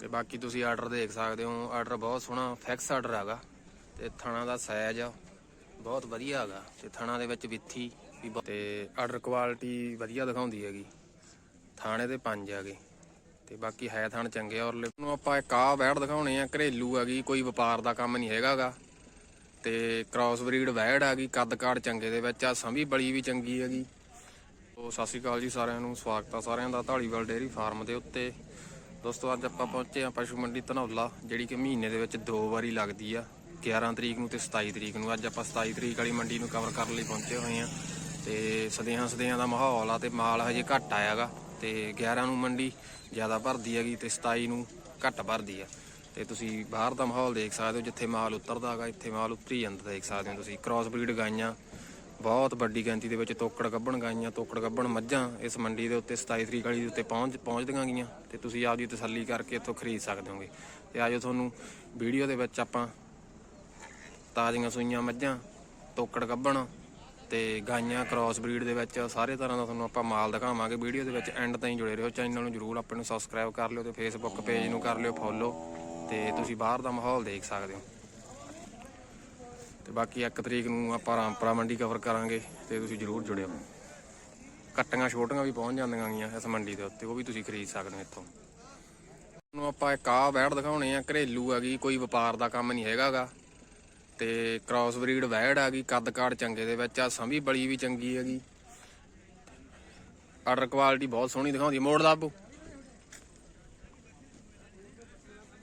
ਤੇ ਬਾਕੀ ਤੁਸੀਂ ਆਰਡਰ ਦੇਖ ਸਕਦੇ ਹੋ, ਆਰਡਰ ਬਹੁਤ ਸੋਹਣਾ ਫਿਕਸ ਆਰਡਰ ਹੈਗਾ। ਤੇ ਥਣਾ ਦਾ ਸਾਈਜ਼ ਬਹੁਤ ਵਧੀਆ ਹੈਗਾ। ਤੇ ਥਣਾ ਦੇ ਵਿੱਚ ਵਿੱਥੀ ਵੀ ਬਹੁਤ- ਤੇ ਆਰਡਰ ਕੁਆਲਿਟੀ ਵਧੀਆ ਦਿਖਾਉਂਦੀ ਹੈਗੀ। ਥਾਣੇ ਦੇ ਪੰਜ ਹੈਗੇ। ਤੇ ਬਾਕੀ ਹੈ ਥਣ ਚੰਗੇ ਔਰ ਲਿਪ ਨੂੰ ਆਪਾਂ ਇੱਕ ਆਹ ਵੈੜ ਦਿਖਾਉਣੇ ਆ, ਘਰੇਲੂ ਹੈਗੀ, ਕੋਈ ਵਪਾਰ ਦਾ ਕੰਮ ਨਹੀਂ ਹੈਗਾਗਾ ਤੇ ਕ੍ਰਾਸ ਬਰੀਡ ਵੈੜ ਹੈਗੀ, ਕੱਦ ਕਾੜ ਚੰਗੇ ਦੇ ਵਿੱਚ ਆ, ਸੰਭੀ ਬਲੀ ਵੀ ਚੰਗੀ ਹੈਗੀ। ਸੋ ਸਤਿ ਸ਼੍ਰੀ ਅਕਾਲ ਜੀ ਸਾਰਿਆਂ ਨੂੰ, ਸਵਾਗਤ ਆ ਸਾਰਿਆਂ ਦਾ ਢਾਲੀਵਾਲ ਡੇਅਰੀ ਫਾਰਮ ਦੇ ਉੱਤੇ। ਦੋਸਤੋ, ਅੱਜ ਆਪਾਂ ਪਹੁੰਚੇ ਆ ਪਸ਼ੂ ਮੰਡੀ ਧਨੌਲਾ, ਜਿਹੜੀ ਕਿ ਮਹੀਨੇ ਦੇ ਵਿੱਚ ਦੋ ਵਾਰੀ ਲੱਗਦੀ ਆ। 11 ਤਰੀਕ ਨੂੰ ਤੇ 27 ਤਰੀਕ ਨੂੰ। ਅੱਜ ਆਪਾਂ 27 ਤਰੀਕ ਵਾਲੀ ਮੰਡੀ ਨੂੰ ਕਵਰ ਕਰਨ ਲਈ ਪਹੁੰਚੇ ਹੋਏ ਆ ਤੇ ਸਦੇਹਾਂ ਸਦੇਹਾਂ ਦਾ ਮਾਹੌਲ ਆ ਤੇ ਮਾਲ ਹਜੇ ਘੱਟ ਆਇਆਗਾ। ਤੇ 11 ਨੂੰ ਮੰਡੀ ਜ਼ਿਆਦਾ ਭਰਦੀ ਹੈਗੀ ਤੇ 27 ਨੂੰ ਘੱਟ ਭਰਦੀ ਆ। ਤੇ ਤੁਸੀਂ ਬਾਹਰ ਦਾ ਮਾਹੌਲ ਦੇਖ ਸਕਦੇ ਹੋ, ਜਿੱਥੇ ਮਾਲ ਉਤਰਦਾ ਹੈਗਾ, ਇੱਥੇ ਮਾਲ ਉਤਰੀ ਜਾਂਦਾ, ਦੇਖ ਸਕਦੇ ਹੋ ਤੁਸੀਂ। ਕ੍ਰਾਸ ਬਰੀਡ ਗਾਈਆਂ ਬਹੁਤ ਵੱਡੀ ਗਿਣਤੀ ਦੇ ਵਿੱਚ ਤੋਕੜ ਗੱਭਣ ਗਾਈਆਂ, ਤੋਕੜ ਗੱਭਣ ਮੱਝਾਂ ਇਸ ਮੰਡੀ ਦੇ ਉੱਤੇ 27 ਤਰੀਕ ਵਾਲੀ ਦੇ ਉੱਤੇ ਪਹੁੰਚ ਪਹੁੰਚਦੀਆਂ ਗਈਆਂ ਤੇ ਤੁਸੀਂ ਆਪਦੀ ਤਸੱਲੀ ਕਰਕੇ ਇੱਥੋਂ ਖਰੀਦ ਸਕਦੇ ਹੋਗੇ। ਤੇ ਆਜੋ ਤੁਹਾਨੂੰ ਵੀਡੀਓ ਦੇ ਵਿੱਚ ਆਪਾਂ ਤਾਜ਼ੀਆਂ ਸੂਈਆਂ ਮੱਝਾਂ, ਤੋਕੜ ਗੱਭਣ ਤੇ ਗਾਈਆਂ ਕ੍ਰਾਸ ਬਰੀਡ ਦੇ ਵਿੱਚ ਸਾਰੇ ਤਰ੍ਹਾਂ ਦਾ ਤੁਹਾਨੂੰ ਆਪਾਂ ਮਾਲ ਦਿਖਾਵਾਂਗੇ। ਵੀਡੀਓ ਦੇ ਵਿੱਚ ਐਂਡ ਤਾਈਂ ਜੁੜੇ ਰਹੋ। ਚੈਨਲ ਨੂੰ ਜਰੂਰ ਆਪਣੇ ਨੂੰ ਸਬਸਕ੍ਰਾਈਬ ਕਰ ਲਿਓ ਤੇ ਫੇਸਬੁੱਕ ਪੇਜ ਨੂੰ ਕਰ ਲਿਓ ਫੋਲੋ ਤੇ ਤੁਸੀਂ ਬਾਹਰ ਦਾ ਮਾਹੌਲ ਦੇਖ ਸਕਦੇ ਹੋ। ਤੇ ਬਾਕੀ 1 ਤਰੀਕ ਨੂੰ ਆਪਾਂ ਰਾਮਪੁਰਾ ਮੰਡੀ ਕਵਰ ਕਰਾਂਗੇ ਤੇ ਤੁਸੀਂ ਜਰੂਰ ਜੁੜਿਓ। ਕੱਟੀਆਂ ਛੋਟੀਆਂ ਵੀ ਪਹੁੰਚ ਜਾਂਦੀਆਂ ਗੀਆਂ ਇਸ ਮੰਡੀ ਦੇ ਉੱਤੇ, ਉਹ ਵੀ ਤੁਸੀਂ ਖਰੀਦ ਸਕਦੇ ਹੋ ਇੱਥੋਂ। ਨੂੰ ਆਪਾਂ ਇੱਕ ਆ ਵੈੜ ਦਿਖਾਉਣੇ ਆ, ਘਰੇਲੂ ਹੈਗੀ ਕੋਈ ਵਪਾਰ ਦਾ ਕੰਮ ਨਹੀਂ ਹੈਗਾਗਾ ਤੇ ਕ੍ਰਾਸ ਬਰੀਡ ਵੈੜ ਹੈਗੀ ਕੱਦ ਕਾੜ ਚੰਗੇ ਦੇ ਵਿੱਚ ਆ, ਸੰਭੀ ਬਲੀ ਵੀ ਚੰਗੀ ਹੈਗੀ। ਆਰਡਰ ਕੁਆਲਿਟੀ ਬਹੁਤ ਸੋਹਣੀ ਦਿਖਾਉਂਦੀ ਹੈ। ਮੋੜ ਲਾਬੂ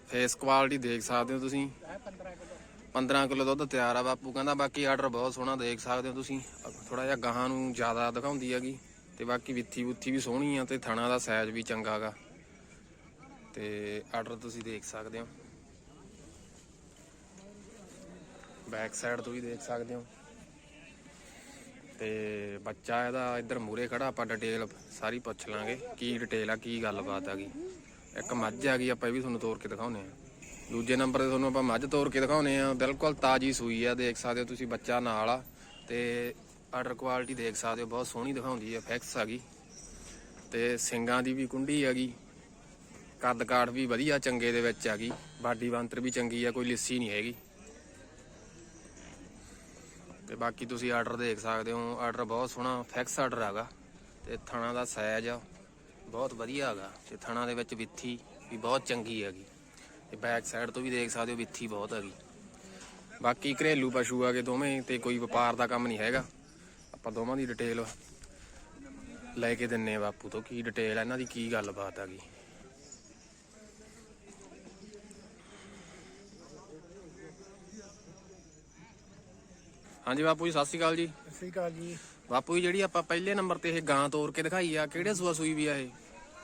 ਫੇਸ ਕੁਆਲਿਟੀ ਦੇਖ ਸਕਦੇ ਹੋ ਤੁਸੀਂ। 15 ਕਿਲੋ ਦੁੱਧ ਤਿਆਰ ਆ ਬਾਪੂ, ਕਹਿੰਦਾ ਬਾਕੀ ਆਰਡਰ ਬਹੁਤ ਸੋਹਣਾ ਦੇਖ ਸਕਦੇ ਹੋ ਤੁਸੀਂ। ਥੋੜਾ ਜਿਹਾ ਗਾਹਾਂ ਨੂੰ ਜ਼ਿਆਦਾ ਦਿਖਾਉਂਦੀ ਹੈਗੀ, ਤੇ ਬਾਕੀ ਵਿੱਥੀ ਬੁੱਥੀ ਵੀ ਸੋਹਣੀ ਆ ਤੇ ਥਣਾ ਦਾ ਸਾਈਜ਼ ਵੀ ਚੰਗਾ ਹੈਗਾ ਤੇ ਆਰਡਰ ਤੁਸੀਂ ਦੇਖ ਸਕਦੇ ਹੋ। ਬੈਕ ਸਾਈਡ ਤੋਂ ਵੀ ਦੇਖ ਸਕਦੇ ਹੋ। ਤੇ ਬੱਚਾ ਇਹਦਾ ਇੱਧਰ ਮੂਰੇ ਖੜਾ, ਆਪਾਂ ਡਿਟੇਲ ਸਾਰੀ ਪੁੱਛ ਲਾਂਗੇ, ਕੀ ਡਿਟੇਲ ਆ, ਕੀ ਗੱਲਬਾਤ ਹੈਗੀ। ਇੱਕ ਮੱਝ ਆ ਗਈ ਆਪਾਂ ਇਹ ਵੀ ਤੁਹਾਨੂੰ ਤੋਰ ਕੇ ਦਿਖਾਉਨੇ ਆ ਦੂਜੇ ਨੰਬਰ ਤੇ ਤੁਹਾਨੂੰ ਆਪਾਂ ਮੱਝ ਤੋੜ ਕੇ ਦਿਖਾਉਨੇ ਆ। ਬਿਲਕੁਲ ਤਾਜੀ ਸੂਈ ਆ, ਦੇਖ ਸਕਦੇ ਹੋ ਤੁਸੀਂ ਬੱਚਾ ਨਾਲ ਆ। ਤੇ ਆਰਡਰ ਕੁਆਲਿਟੀ ਦੇਖ ਸਕਦੇ ਹੋ, ਬਹੁਤ ਸੋਹਣੀ ਦਿਖਾਉਂਦੀ ਆ ਫੈਕਸ ਆ ਗਈ। ਤੇ ਸਿੰਗਾਂ ਦੀ ਵੀ ਕੁੰਡੀ ਆ ਗਈ। ਕੱਦ ਕਾਠ ਵੀ ਵਧੀਆ, ਚੰਗੇ ਦੇ ਵਿੱਚ ਆ ਗਈ। ਬਾਡੀ ਬੰਤਰ ਵੀ ਚੰਗੀ ਆ, ਕੋਈ ਲਿੱਸੀ ਨਹੀਂ ਹੈਗੀ। ਤੇ ਬਾਕੀ ਤੁਸੀਂ ਆਰਡਰ ਦੇਖ ਸਕਦੇ ਹੋ ਆਰਡਰ ਬਹੁਤ ਸੋਹਣਾ ਫਿਕਸ ਆਰਡਰ ਹੈਗਾ ਤੇ ਥਣਾ ਦਾ ਸਾਈਜ਼ ਬਹੁਤ ਵਧੀਆ ਹੈਗਾ ਤੇ ਥਣਾ ਦੇ ਵਿੱਚ ਵਿੱਥੀ ਵੀ ਬਹੁਤ ਚੰਗੀ ਹੈਗੀ ਤੇ ਬੈਕ ਸਾਈਡ ਤੋਂ ਵੀ ਦੇਖ ਸਕਦੇ ਹੋ ਵਿੱਥੀ ਬਹੁਤ ਹੈਗੀ ਬਾਕੀ ਘਰੇਲੂ ਪਸ਼ੂ ਆਗੇ ਦੋਵੇਂ ਤੇ ਕੋਈ ਵਪਾਰ ਦਾ ਕੰਮ ਨਹੀਂ ਹੈਗਾ। ਆਪਾਂ ਦੋਵਾਂ ਦੀ ਡਿਟੇਲ ਲੈ ਕੇ ਦਿੰਨੇ ਬਾਪੂ ਤੋਂ ਕੀ ਡਿਟੇਲ ਹੈ ਇਹਨਾਂ ਦੀ ਕੀ ਗੱਲਬਾਤ ਹੈਗੀ ਹਾਂਜੀ ਬਾਪੂ ਜੀ ਸਤਿ ਸ਼੍ਰੀ ਅਕਾਲ ਜੀ। ਸਤਿ ਸ਼੍ਰੀ ਅਕਾਲ ਜੀ। ਬਾਪੂ ਜੀ ਜਿਹੜੀ ਆਪਾਂ ਪਹਿਲੇ ਨੰਬਰ ਤੇ ਇਹ ਗਾਂ ਤੋੜ ਕੇ ਦਿਖਾਈ ਆ ਕਿਹੜੇ ਸੂਆ ਸੂਈ ਵੀ ਆ ਇਹ?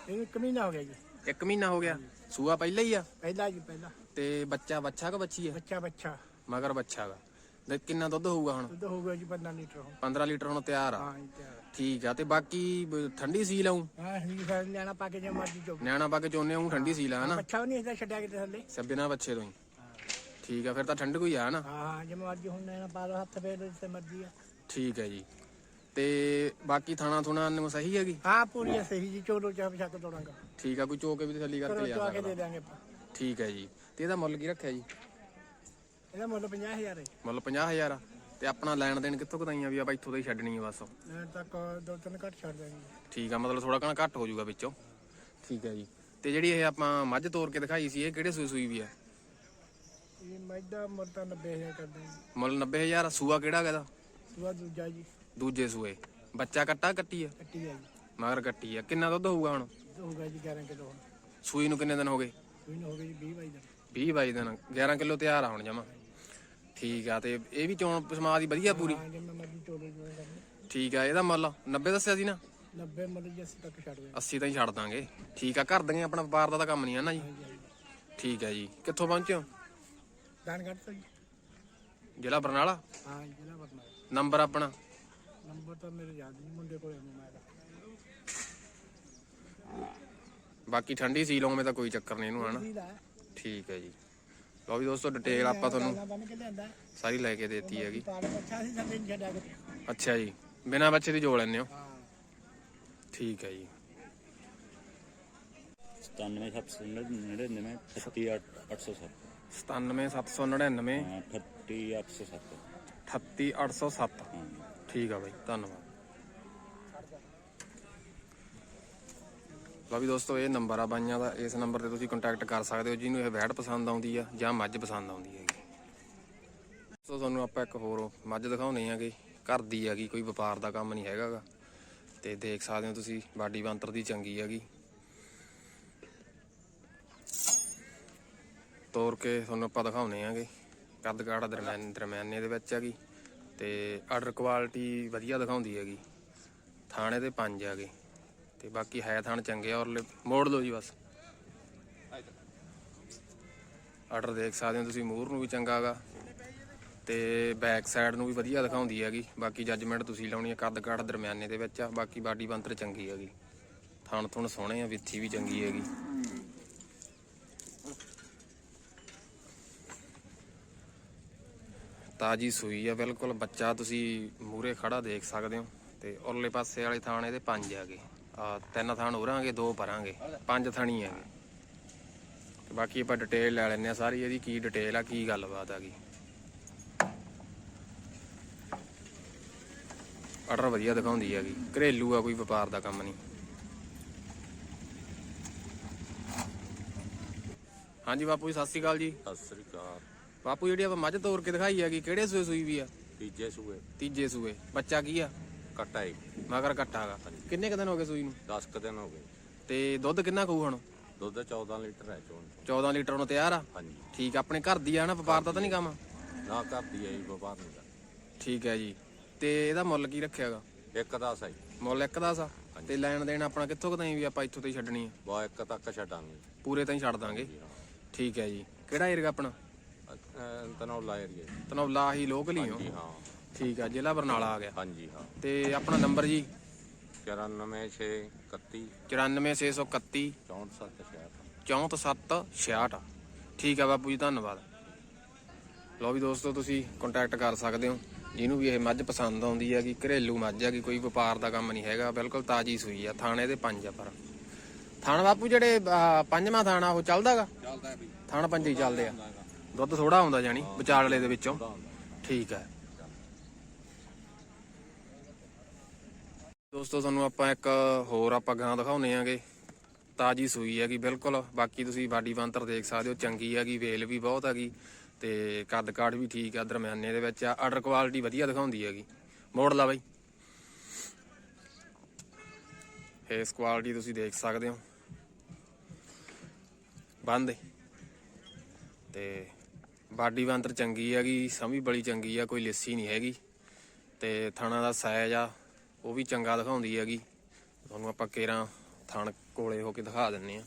ਇਹ ਇੱਕ ਮਹੀਨਾ ਹੋ ਗਿਆ ਜੀ। ਇੱਕ ਮਹੀਨਾ ਹੋ ਗਿਆ। ਸੂਆ ਪਹਿਲਾਂ ਹੀ ਆ? ਪਹਿਲਾ ਜੀ ਪਹਿਲਾ। ਤੇ ਬੱਚਾ ਬੱਚਾ ਕਿ ਬੱਚੀ ਆ? ਬੱਚਾ ਬੱਚਾ। ਮਗਰ ਬੱਚਾ ਗਾ। ਤੇ ਕਿੰਨਾ ਦੁੱਧ ਹੋਊਗਾ ਹੁਣ? ਦੁੱਧ ਹੋਊਗਾ ਜੀ 15 ਲੀਟਰ ਹੋ 15 ਲੀਟਰ ਹੁਣ ਤਿਆਰ ਆ। ਹਾਂ ਜੀ ਤਿਆਰ। ਠੀਕ ਆ ਤੇ ਬਾਕੀ ਬ- ਠੰਡੀ ਸੀ ਲਾਉਂ ਹਾਂ ਹੀ ਫਿਰ ਲੈਣਾ ਪਾ ਕੇ ਜੇ ਮਰਜ਼ੀ ਚੋ ਨਿਆਣਾ ਪਾ ਕੇ ਚੋਨੇ ਹੂੰ ਠੰਡੀ ਸੀ ਲਾ ਹਨਾ? ਬੱਚਾ ਵੀ ਨਹੀਂ ਇਹਦਾ ਛੱਡਿਆ ਕਿਤੇ ਥੱਲੇ। ਸੱਬੇ ਨਾਲ ਬੱਚੇ ਤੋਂ ਹੀ। ਠੀਕ ਆ ਫਿਰ ਤਾਂ ਠੰਡ ਕੋਈ ਆ ਹਨਾ? ਹਾਂ ਹਾਂ ਜੇ ਮਰਜ਼ੀ ਹੁਣ ਲੈਣਾ ਪਾ ਲਓ ਹੱਥ ਫੇਰ ਜਿੱਥੇ ਮਰਜ਼ੀ ਆ। ਠੀਕ ਹੈ ਜੀ। ਤੇ ਬਾਕੀ ਥਾਣਾ ਥੁਣਾ ਨੂੰ ਸਹੀ ਹੈਗੀ? ਹਾਂ ਪੂਰੀ ਆ ਸਹੀ ਜੀ ਚੋਲੋ ਚਾਹ ਪਛਾਕ ਤੋੜਾਂਗਾ ਠੀਕ ਆ ਕੋਈ ਚੋ ਕੇ ਵੀ ਤਸੱਲੀ ਕਰਕੇ ਕਰੋ ਲਿਆ ਚੋ ਕੇ ਸਕਦਾ। ਦੇ ਦਾਂਗੇ ਆਪਾਂ। ਠੀਕ ਹੈ ਜੀ। ਤੇ ਇਹਦਾ ਮੁੱਲ ਕੀ ਰੱਖਿਆ ਜੀ? ਇਹਦਾ ਮੁੱਲ 50000 ਹੈ। ਮੁੱਲ 50000 ਆ। ਤੇ ਆਪਣਾ ਲੈਣ ਦੇਣ ਕਿੱਥੋਂ ਕਦਾਈਆਂ ਵੀ ਆਪਾਂ ਇੱਥੋਂ ਦਾ ਹੀ ਛੱਡਣੀ ਆ ਬਸ? ਲੈਣ ਤੱਕ ਦੋ ਤਿੰਨ ਘੱਟ ਛੱਡ ਦਾਂਗੇ ਠੀਕ ਆ ਮਤਲਬ ਥੋੜਾ ਕਣਾ ਘੱਟ ਹੋ ਜਾਊਗਾ ਵਿੱਚੋਂ। ਠੀਕ ਹੈ ਜੀ। ਤੇ ਜਿਹੜੀ ਇਹ ਆਪਾਂ ਮੱਝ ਤੋੜ ਕੇ ਦਿਖਾਈ ਸੀ ਇਹ ਕਿਹੜੇ ਸੂਈ ਸੂਈ ਵੀ ਆ? ਇਹ ਮੈਦਾ ਮੁੱਲ ਤਾਂ 90000 ਕਰ ਦਾਂਗੇ ਮੁੱਲ 90000 ਸੂਆ ਕਿਹੜਾ ਹੈਗਾ ਇਹਦਾ? ਸੂਆ ਦੂਜਾ ਜੀ। ਦੂਜੇ ਸੂਏ। ਬੱਚਾ ਕੱਟਾ ਕੱਟੀ ਆ? ਕੱਟੀ ਆ ਜੀ। ਮਗਰ ਕੱਟੀ ਆ। ਕਿੰਨਾ ਦੁੱਧ ਹੋਊਗਾ ਹੁਣ? ਹੋਊਗਾ ਜੀ 11 ਕਿਲੋ ਹੁਣ। ਸੂਈ ਨੂੰ ਕਿੰਨੇ ਦਿਨ ਹੋ ਗਏ? ਕੋਈ ਨਾ ਹੋਵੇ ਜੀ 20 ਬਾਈ ਦਾ 20 22 ਦਿਨ। 11 ਕਿਲੋ ਤਿਆਰ ਆ ਹੁਣ ਜਮਾ। ਠੀਕ ਆ ਤੇ ਇਹ ਵੀ ਚੋਣ ਪਸਮਾ ਦੀ ਵਧੀਆ ਪੂਰੀ। ਹਾਂ ਜੇ ਮੈਂ ਮਰਜ਼ੀ ਚੋਲੇ ਜੋ ਕਰਨੇ ਠੀਕ ਆ ਇਹਦਾ ਮੁੱਲ 90 ਦੱਸਿਆ ਸੀ ਨਾ? 90 ਮੁੱਲ ਜੀ ਅਸੀਂ ਤੱਕ ਛੱਡ ਦਾਂਗੇ 80 ਤਾਂ ਹੀ ਛੱਡ ਦਾਂਗੇ। ਠੀਕ ਆ ਕਰ ਦਾਂਗੇ ਆਪਣਾ ਵਪਾਰ ਦਾ ਤਾਂ ਕੰਮ ਨਹੀਂ ਆ ਨਾ ਜੀ? ਠੀਕ ਹੈ ਜੀ। ਕਿੱਥੋਂ ਪਹੁੰਚੇ ਹੋ? ਦਾਨ ਕੱਢ ਤਾ ਜੀ। ਜ਼ਿਲ੍ਹਾ ਬਰਨਾਲਾ? ਹਾਂ ਜ਼ਿਲ੍ਹਾ ਬਰਨਾਲਾ। ਨੰਬਰ ਆਪਣਾ? ਨੰਬਰ ਤਾਂ ਮੇਰੇ ਯਾਦ ਨਹੀਂ ਮੁੰਡੇ ਕੋਲ ਹੈ ਮੋਬਾਈਲ ਬਾਕੀ ਠੰਡੀ ਸੀ ਲਓਵੇਂ ਤਾਂ ਕੋਈ ਚੱਕਰ ਨਹੀਂ ਇਹਨੂੰ ਹਨਾ? ਦਾ ਠੀਕ ਹੈ ਜੀ। ਲਓ ਵੀ ਦੋਸਤੋ ਡਿਟੇਲ ਆਪਾਂ ਤੁਹਾਨੂੰ ਕੇ ਲਿਆਂਦਾ ਸਾਰੀ ਲੈ ਕੇ ਦੇਤੀ ਹੈਗੀ। ਪਾਲ ਬੱਚਾ ਸੀ ਸਾਡੇ ਨਹੀਂ ਛੱਡਿਆ ਕਿਤੇ। ਅੱਛਾ ਜੀ ਬਿਨਾਂ ਬੱਚੇ ਦੀ ਜੋੜ ਲੈਂਦੇ ਹੋ? ਹਾਂ। ਠੀਕ ਹੈ ਜੀ। 97799 38807 97799 ਹਾਂ 38807 38807 ਹਾਂ। ਠੀਕ ਆ ਬਾਈ, ਧੰਨਵਾਦ। ਲਓ ਵੀ ਦੋਸਤੋ, ਇਹ ਨੰਬਰ ਆ ਬਾਈਆਂ ਦਾ, ਇਸ ਨੰਬਰ ਤੇ ਤੁਸੀਂ ਕੰਟੈਕਟ ਕਰ ਸਕਦੇ ਹੋ, ਜਿਹਨੂੰ ਇਹ ਵੈੜ ਪਸੰਦ ਆਉਂਦੀ ਆ ਜਾਂ ਮੱਝ ਪਸੰਦ ਆਉਂਦੀ ਹੈਗੀ। ਸੋ ਤੁਹਾਨੂੰ ਆਪਾਂ ਇੱਕ ਹੋਰ ਮੱਝ ਦਿਖਾਉਣੇ ਆਗੇ ਘਰ ਦੀ ਹੈਗੀ, ਕੋਈ ਵਪਾਰ ਦਾ ਕੰਮ ਨਹੀਂ ਹੈਗਾਗਾ। ਤੇ ਦੇਖ ਸਕਦੇ ਹੋ ਤੁਸੀਂ, ਬਾਡੀ ਬੰਤਰ ਦੀ ਚੰਗੀ ਹੈਗੀ। ਤੋਰ ਕੇ ਤੁਹਾਨੂੰ ਆਪਾਂ ਦਿਖਾਉਣੇ ਆਗੇ ਕੱਦ ਕਾਠ ਦਰਮਿਆਨ ਦਰਮਿਆਨੇ ਦੇ ਵਿੱਚ ਹੈਗੀ। ਤੇ ਆਰਡਰ ਕੁਆਲਿਟੀ ਵਧੀਆ ਦਿਖਾਉਂਦੀ ਹੈਗੀ। ਥਾਣੇ ਦੇ ਪੰਜ ਹੈਗੇ। ਤੇ ਬਾਕੀ ਹੈ ਥਾਣ ਚੰਗੇ ਔਰ ਲੇ- ਮੋੜ ਲਓ ਜੀ ਬਸ। ਆਰਡਰ ਦੇਖ ਸਕਦੇ ਹੋ ਤੁਸੀਂ ਮੂਰ ਨੂੰ ਵੀ ਚੰਗਾ ਹੈਗਾ ਤੇ ਬੈਕ ਸਾਈਡ ਨੂੰ ਵੀ ਵਧੀਆ ਦਿਖਾਉਂਦੀ ਹੈਗੀ। ਬਾਕੀ ਜੱਜਮੈਂਟ ਤੁਸੀਂ ਲਾਉਣੀ ਹੈ ਕੱਦ ਕਾਠ ਦਰਮਿਆਨੇ ਦੇ ਵਿੱਚ ਆ। ਬਾਕੀ ਬਾਡੀ ਬੰਤਰ ਚੰਗੀ ਹੈਗੀ। ਥਣ ਥੁਣ ਸੋਹਣੇ ਆ, ਵਿੱਥੀ ਵੀ ਚੰਗੀ ਹੈਗੀ। ਤਾਜੀ ਸੂਈ ਆ, ਬਿਲਕੁਲ ਬੱਚਾ ਤੁਸੀਂ ਮੂਰੇ ਖੜਾ ਦੇਖ ਸਕਦੇ ਹੋ ਤੇ ਉਰਲੇ ਪਾਸੇ ਵਾਲੇ ਥਾਣ ਇਹਦੇ ਪੰਜ ਹੈਗੇ। ਆ ਤਿੰਨ ਥਾਣ ਹੋਰਾਂਗੇ, ਦੋ ਪਰਾਂਗੇ ਪੰਜ ਥਾਣੀ ਹੈਗੇ। ਤੇ ਬਾਕੀ ਆਪਾਂ ਡਿਟੇਲ ਲੈ ਲੈਣੇ ਆ ਸਾਰੀ, ਇਹਦੀ ਕੀ ਡਿਟੇਲ ਆ, ਕੀ ਗੱਲਬਾਤ ਹੈਗੀ ਆਰਡਰ ਵਧੀਆ ਦਿਖਾਉਂਦੀ ਹੈਗੀ। ਘਰੇਲੂ ਆ, ਕੋਈ ਵਪਾਰ ਦਾ ਕੰਮ ਨਹੀਂ। ਹਾਂਜੀ ਬਾਪੂ ਜੀ, ਸਤਿ ਸ਼੍ਰੀ ਅਕਾਲ ਜੀ। ਸਤਿ ਸ੍ਰੀ ਅਕਾਲ। ਬਾਪੂ ਜਿਹੜੀ ਆਪਾਂ ਮੱਝ ਤੋਰ ਕੇ ਦਿਖਾਈ ਹੈਗੀ ਕਿਹੜੇ ਸੂਏ ਸੂਈ ਵੀ ਆ? ਤੀਜੇ ਸੂਏ। ਤੀਜੇ ਸੂਏ। ਬੱਚਾ ਕੀ ਆ? ਕਟਾਈ ਮਗਰ ਕੱਟਾਗਾ ਕਿੰਨੇ ਕੁ ਦਿਨ ਹੋ ਗਏ ਸੂਈ ਨੂੰ? 10 ਕ ਦਿਨ ਹੋ ਗਏ। ਤੇ ਦੁੱਧ ਕਿੰਨਾ ਖਾਊ ਹੁਣ? ਦੁੱਧ 14 ਲੀਟਰ ਹੈ ਚੋਣ 14 ਲੀਟਰ ਨੂੰ ਤਿਆਰ ਆ? ਹਾਂਜੀ। ਠੀਕ ਆ, ਆਪਣੇ ਘਰ ਦੀ ਆ ਨਾ ਵਪਾਰ ਦਾ ਤਾਂ ਨਹੀਂ ਕੰਮ? ਨਾ ਕਰਦੀ ਹੈ ਜੀ ਵਪਾਰ ਨਹੀਂ ਦਾ ਠੀਕ ਹੈ ਜੀ। ਤੇ ਇਹਦਾ ਮੁੱਲ ਕੀ ਰੱਖਿਆਗਾ ਇੱਕ ਦਾ ਸਹੀ। ਮੁੱਲ ਇੱਕ ਦਾ ਸਾ? ਤੇ ਲੈਣ ਦੇਣ ਆਪਣਾ ਕਿੱਥੋਂ ਕੁ ਤਾਈਂ ਵੀ ਆਪਾਂ ਇੱਥੋਂ ਤੇ ਛੱਡਣੀ ਆ? ਬਾ ਇੱਕ ਤੱਕ ਛੱਡਾਂਗੇ। ਪੂਰੇ ਤਾਂ ਹੀ ਛੱਡ ਦਾਂਗੇ। ਠੀਕ ਹੈ ਜੀ। ਕਿਹੜਾ ਏਰੀਆ ਆਪਣਾ? ਤਨੌਲਾ ਏਰੀਆ ਤਨੌਲਾ ਹੀ ਲੋਕਲ ਹੀ? ਹੋ ਜੀ ਹਾਂ। ਠੀਕ ਆ ਜ਼ਿਲ੍ਹਾ ਬਰਨਾਲਾ ਆ ਗਿਆ। ਹਾਂਜੀ ਹਾਂ। ਤੇ ਆਪਣਾ ਨੰਬਰ ਜੀ? 94 31 94631 64 64766 ਠੀਕ ਆ ਬਾਪੂ ਜੀ ਧੰਨਵਾਦ। ਲਓ ਵੀ ਦੋਸਤੋ ਤੁਸੀਂ ਕੰਟੈਕਟ ਕਰ ਸਕਦੇ ਹੋ। ਜਿਹਨੂੰ ਵੀ ਇਹ ਮੱਝ ਪਸੰਦ ਆਉਂਦੀ ਹੈਗੀ ਘਰੇਲੂ ਮੱਝ ਹੈਗੀ ਕੋਈ ਵਪਾਰ ਦਾ ਕੰਮ ਨਹੀਂ ਹੈਗਾ ਬਿਲਕੁਲ ਤਾਜੀ ਸੂਈ ਆ ਥਾਣੇ ਦੇ ਪੰਜ ਆ ਪਰ। ਥਾਣ ਬਾਪੂ ਜਿਹੜੇ ਪੰਜਵਾਂ ਥਾਣਾ ਉਹ ਚੱਲਦਾਗਾ ਚੱਲਦਾ ਵੀ ਥਾਣ ਪੰਜ ਹੀ ਚੱਲਦੇ ਆ। ਦੁੱਧ ਥੋੜਾ ਆਉਂਦਾ ਜਾਨੀ ਵਿਚਾਲਲੇ ਦੇ ਵਿੱਚੋਂ। ਠੀਕ ਹੈ। ਦੋਸਤੋ, ਤੁਹਾਨੂੰ ਆਪਾਂ ਇੱਕ ਹੋਰ ਆਪਾਂ ਗਾਂ ਦਿਖਾਉਨੇ ਆਂਗੇ। ਤਾਜੀ ਸੂਈ ਹੈਗੀ, ਬਿਲਕੁਲ। ਬਾਕੀ ਤੁਸੀਂ ਬਾਡੀ ਬੰਤਰ ਦੇਖ ਸਕਦੇ ਹੋ, ਚੰਗੀ ਹੈਗੀ, ਵੇਲ ਵੀ ਬਹੁਤ ਹੈਗੀ ਤੇ ਕੱਦ ਕਾਠ ਵੀ ਠੀਕ ਆ, ਦਰਮਿਆਨੇ ਦੇ ਵਿੱਚ ਆ ਆਰਡਰ ਕੁਆਲਿਟੀ ਵਧੀਆ ਦਿਖਾਉਂਦੀ ਹੈਗੀ। ਮੋੜ ਲਾ ਬਾਈ। ਫੇਸ ਕੁਆਲਿਟੀ ਤੁਸੀਂ ਦੇਖ ਸਕਦੇ ਹੋ। ਬੰਦ ਤੇ ਬਾਡੀ ਬੰਤਰ ਚੰਗੀ ਹੈਗੀ ਸਮੀ ਬੜੀ ਚੰਗੀ ਆ ਕੋਈ ਲਿੱਸੀ ਨਹੀਂ ਹੈਗੀ। ਤੇ ਥਾਣਾ ਦਾ ਸਾਈਜ਼ ਆ ਉਹ ਵੀ ਚੰਗਾ ਦਿਖਾਉਂਦੀ ਹੈਗੀ। ਤੁਹਾਨੂੰ ਆਪਾਂ ਕੇਰਾਂ ਥਣ ਕੋਲੇ ਹੋ ਕੇ ਦਿਖਾ ਦਿੰਨੇ ਆ।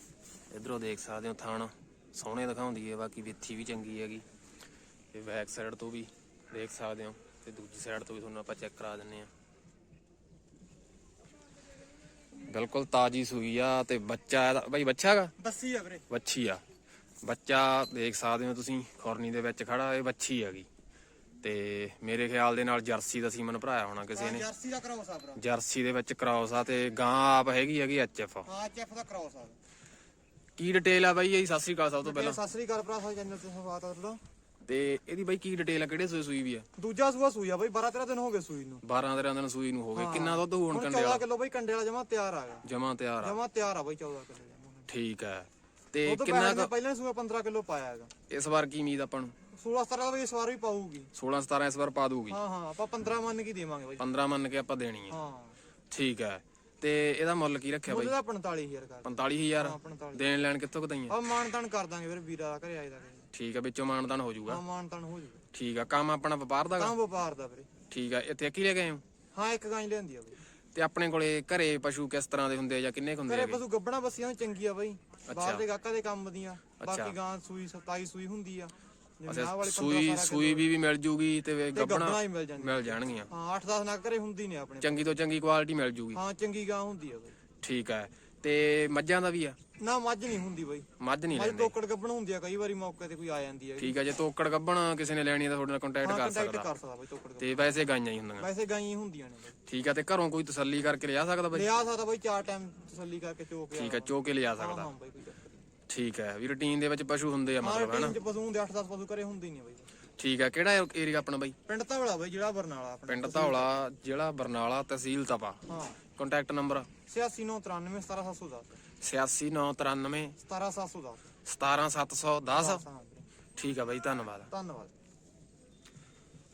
ਇਧਰੋਂ ਦੇਖ ਸਕਦੇ ਹੋ ਥਣ ਸੋਹਣੇ ਦਿਖਾਉਂਦੀ ਹੈ ਬਾਕੀ ਵਿੱਥੀ ਵੀ ਚੰਗੀ ਹੈਗੀ। ਤੇ ਬੈਕ ਸਾਈਡ ਤੋਂ ਵੀ ਦੇਖ ਸਕਦੇ ਹੋ ਤੇ ਦੂਜੀ ਸਾਈਡ ਤੋਂ ਵੀ ਤੁਹਾਨੂੰ ਆਪਾਂ ਚੈੱਕ ਕਰਾ ਦਿੰਨੇ ਆ। ਬਿਲਕੁਲ ਤਾਜੀ ਸੂਈ ਆ ਤੇ ਬੱਚਾ ਇਹਦਾ ਬਾਈ ਬੱਚਾ ਹੈਗਾ? ਬੱਸੀ ਆ ਵੀਰੇ। ਵੱਛੀ ਆ। ਬੱਚਾ ਦੇਖ ਸਕਦੇ ਹੋ ਤੁਸੀਂ ਖੁਰਨੀ ਦੇ ਵਿੱਚ ਖੜਾ ਇਹ ਵੱਛੀ ਹੈਗੀ। ਤੇ ਮੇਰੇ ਖਿਆਲ ਦੇ ਨਾਲ ਜਰਸੀ ਦਾ ਸੀਮਨ ਭਰਾਇਆ ਹੋਣਾ ਕਿਸੇ ਨੇ। ਜਰਸੀ ਦਾ ਕਰਾਉਸ ਆ ਭਰਾ ਜਰਸੀ ਦੇ ਵਿੱਚ ਕ੍ਰਾਸ ਆ ਤੇ ਗਾਂ ਆਪ ਹੈਗੀ ਹੈਗੀ ਐਚਐਫ ਹਾਂ ਚੈਫ ਦਾ ਕਰਾਉਸ ਆ ਕੀ ਡਿਟੇਲ ਆ ਬਾਈ ਇਹ ਸਤਿ ਸ੍ਰੀ ਅਕਾਲ ਸਭ ਤੋਂ ਪਹਿਲਾਂ। ਸਤਿ ਸ੍ਰੀ ਅਕਾਲ ਭਰਾ ਸਾਡੇ ਚੈਨਲ ਤੇ ਸਵਾਗਤ ਹੈ ਤੁਹਾਡਾ। ਤੇ ਇਹਦੀ ਬਾਈ ਕੀ ਡਿਟੇਲ ਆ ਕਿਹੜੇ ਸੂਈ ਸੂਈ ਵੀ ਆ? ਦੂਜਾ ਸੂਆ ਸੂਈ ਆ ਬਈ 12 13 ਦਿਨ ਹੋ ਗਏ ਸੂਈ ਨੂੰ। 12 13 ਦਿਨ ਸੂਈ ਨੂੰ ਹੋ ਗਏ। ਕਿੰਨਾ ਦੁੱਧ ਹੋਣ ਕੰਡੇ 14 ਵਾਲਾ ਕਿਲੋ ਬਈ ਕੰਡੇ ਵਾਲਾ ਜਮਾ ਤਿਆਰ ਆ ਗਿਆ। ਜਮਾ ਤਿਆਰ ਆ। ਜਮਾ ਤਿਆਰ ਆ ਬਈ 14 ਕਿਲੋ ਠੀਕ ਹੈ ਤੇ ਉਹ ਤੋਂ ਕਿੰਨਾ ਪਹਿਲਾਂ ਕੁ ਪਹਿਲਾਂ ਸੂਆ 15 ਕਿਲੋ ਪਾਇਆ ਹੈਗਾ। ਇਸ ਵਾਰ ਕੀ ਉਮੀਦ ਆਪਾਂ ਨੂੰ? 16 17 ਦਾ ਬਈ ਇਸ ਵਾਰ ਵੀ ਪਾਊਗੀ। 16 17 ਇਸ ਵਾਰ ਪਾ ਦੂਗੀ। ਹਾਂ ਹਾਂ ਆਪਾਂ 15 ਮੰਨ ਕੇ ਹੀ ਦੇਵਾਂਗੇ ਬਈ। 15 ਮੰਨ ਕੇ ਆਪਾਂ ਦੇਣੀ ਹੈ। ਹਾਂ। ਠੀਕ ਹੈ। ਤੇ ਇਹਦਾ ਮੁੱਲ ਕੀ ਰੱਖਿਆ ਬਾਈ? ਉਹਦਾ 45000 ਕਰ 45000 ਹਾਂ 45 ਦੇਣ ਲੈਣ ਕਿੱਥੋਂ ਕਤਾਈਆਂ ਆ ਮਾਨਤਾਨ ਕਰ ਦਾਂਗੇ ਵੀਰ ਵੀਰਾ ਦਾ ਘਰੇ ਆਇਦਾ ਠੀਕ ਆ ਵਿੱਚੋਂ ਮਾਨਦਾਨ ਹੋ ਜਾਊਗਾ। ਹਾਂ ਮਾਨਤਾਨ ਹੋ ਜੂਗਾ ਠੀਕ ਆ ਕੰਮ ਆਪਣਾ ਵਪਾਰ ਦਾ ਗਾ? ਤਾਂ ਵਪਾਰ ਦਾ ਵੀਰੇ। ਠੀਕ ਆ ਇੱਥੇ ਕੀ ਲੈ ਗਏ ਹੋ? ਹਾਂ ਇੱਕ ਗਾਂ ਹੀ ਲਿਆਂਦੀ ਆ ਬਈ। ਤੇ ਆਪਣੇ ਕੋਲੇ ਘਰੇ ਪਸ਼ੂ ਕਿਸ ਤਰ੍ਹਾਂ ਦੇ ਹੁੰਦੇ ਆ ਜਾਂ ਕਿੰਨੇ ਕੁ ਹੁੰਦੇ ਘਰੇ ਹੈਗੇ? ਪਸ਼ੂ ਗੱਬਣਾ ਬੱਸੀਆਂ ਚੰਗੀਆਂ ਬਈ। ਬਾਹਰ ਦੇ ਗਾਕਾਂ ਦੇ ਕੰਮ ਦੀਆਂ। ਬਾਕੀ ਗਾਂ ਸੂਈ 27 ਸੂਈ ਹੁੰਦੀ ਆ। ਜਿਵੇਂ ਅੱਛਾ ਆਹ ਵਾਲੀ 15 ਸੂਈ ਸਾਰਾ ਸੂਈ ਵੀ ਵੀ ਮਿਲ ਜੂਗੀ ਤੇ ਤੇ ਗੱਬਣਾ ਗੱਬਣਾ ਹੀ ਮਿਲ ਜਾਂਦੀ ਮਿਲ ਜਾਣਗੀਆਂ। ਹਾਂ 8-10 ਨਗ ਘਰੇ ਹੁੰਦੀ ਨੇ ਆਪਣੇ ਚੰਗੀ ਤੋਂ ਚੰਗੀ ਕੁਆਲਿਟੀ ਮਿਲ ਜੂਗੀ। ਹਾਂ ਚੰਗੀ ਗਾਂ ਹੁੰਦੀ ਆ ਬਈ। ਠੀਕ ਆ। ਤੇ ਮੱਝਾਂ ਦਾ ਵੀ ਆ? ਨਾ ਮੱਝ ਨਹੀਂ ਹੁੰਦੀ ਬਈ। ਮੱਝ ਨਹੀਂ ਮੱਝ ਲੈਣੀ। ਤੋਕੜ ਗੱਬਣ ਹੁੰਦੀ ਆ ਕਈ ਵਾਰੀ ਮੌਕੇ ਤੇ ਕੋਈ ਆ ਜਾਂਦੀ ਆ ਠੀਕ ਆ ਜੇ ਤੋਕੜ ਗੱਬਣ ਕਿਸੇ ਨੇ ਲੈਣੀ ਆ ਤਾਂ ਤੁਹਾਡੇ ਨਾਲ ਕੰਟੈਕਟ ਕਰ ਕੰਟੈਕਟ ਸਕਦਾ। ਕਰ ਸਕਦਾ ਬਈ ਤੋਕੜ ਤੇ ਵੈਸੇ ਗਾਈਆਂ ਹੀ ਹੁੰਦੀਆਂ। ਵੈਸੇ ਗਾਂ ਹੀ ਹੁੰਦੀਆਂ ਨੇ ਬਈ। ਠੀਕ ਆ ਤੇ ਘਰੋਂ ਕੋਈ ਤਸੱਲੀ ਕਰਕੇ ਲਿਆ ਸਕਦਾ ਬਾਈ? ਲਿਆ ਸਕਦਾ ਬਈ ਚਾਰ ਟਾਈਮ ਤਸੱਲੀ ਕਰਕੇ ਚੋਕ ਠੀਕ ਆ ਚੋ ਕੇ ਲਿਆ ਸਕਦਾ ਹਾਂ ਬਈ ਕੋਈ ਚੱਕਰ ਠੀਕ ਹੈ ਵੀ ਰੂਟੀਨ ਦੇ ਵਿੱਚ ਪਸ਼ੂ ਹੁੰਦੇ ਆ ਮਤਲਬ ਹੈ ਨਾ ਚ ਪਸ਼ੂ ਹੁੰਦੇ 8-10 ਪਸ਼ੂ ਕਰੇ ਹੁੰਦੇ ਨਹੀਂ ਬਾਈ। ਠੀਕ ਹੈ ਕਿਹੜਾ ਏਰੀਆ ਆਪਣਾ ਬਾਈ? ਪਿੰਡ ਧਵਲਾ ਬਾਈ ਜਿਹੜਾ ਬਰਨਾਲਾ ਆਪਣਾ। ਪਿੰਡ ਧੌਲਾ ਜ਼ਿਲ੍ਹਾ ਬਰਨਾਲਾ ਤਹਿਸੀਲ ਤਪਾ। ਹਾਂ। ਕੰਟੈਕਟ ਨੰਬਰ 8693 17710 8693 17710 17710 ਹਾਂ ਵੀਰੇ। ਠੀਕ ਆ ਬਾਈ ਧੰਨਵਾਦ। ਧੰਨਵਾਦ।